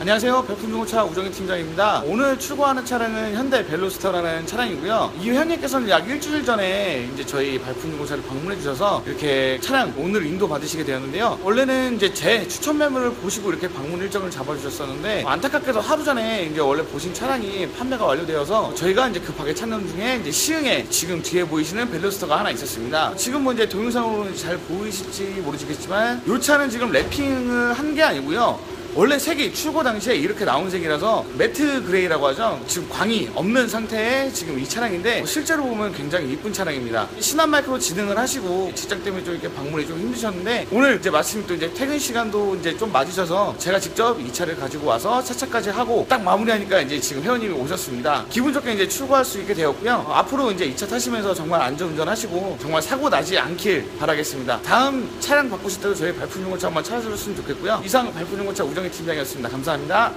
안녕하세요. 별풍중고차 우정희 팀장입니다. 오늘 출고하는 차량은 현대 벨로스터라는 차량이고요. 이현님께서는 약 일주일 전에 이제 저희 발품중고차를 방문해 주셔서 이렇게 차량 오늘 인도 받으시게 되었는데요. 원래는 이제 제 추천 매물을 보시고 이렇게 방문 일정을 잡아주셨었는데 안타깝게도 하루 전에 이제 원래 보신 차량이 판매가 완료되어서 저희가 이제 급하게 찾는 중에 이제 시흥에 지금 뒤에 보이시는 벨로스터가 하나 있었습니다. 지금 뭐 이제 동영상으로는 잘 보이실지 모르시겠지만 이 차는 지금 랩핑을 한 게 아니고요. 원래 색이 출고 당시에 이렇게 나온 색이라서 매트 그레이라고 하죠. 지금 광이 없는 상태의 지금 이 차량인데 실제로 보면 굉장히 이쁜 차량입니다. 신한 마이크로 진행을 하시고 직장 때문에 좀 이렇게 방문이 좀 힘드셨는데 오늘 이제 마침 또 이제 퇴근 시간도 이제 좀 맞으셔서 제가 직접 이 차를 가지고 와서 차차까지 하고 딱 마무리하니까 이제 지금 회원님이 오셨습니다. 기분 좋게 이제 출고할 수 있게 되었고요. 어, 앞으로 이제 이 차 타시면서 정말 안전운전 하시고 정말 사고 나지 않길 바라겠습니다. 다음 차량 바꾸실 때도 저희 발품 중고차 한번 찾아주셨으면 좋겠고요. 이상 발품 중고차 우 정희 팀장이었습니다. 감사합니다.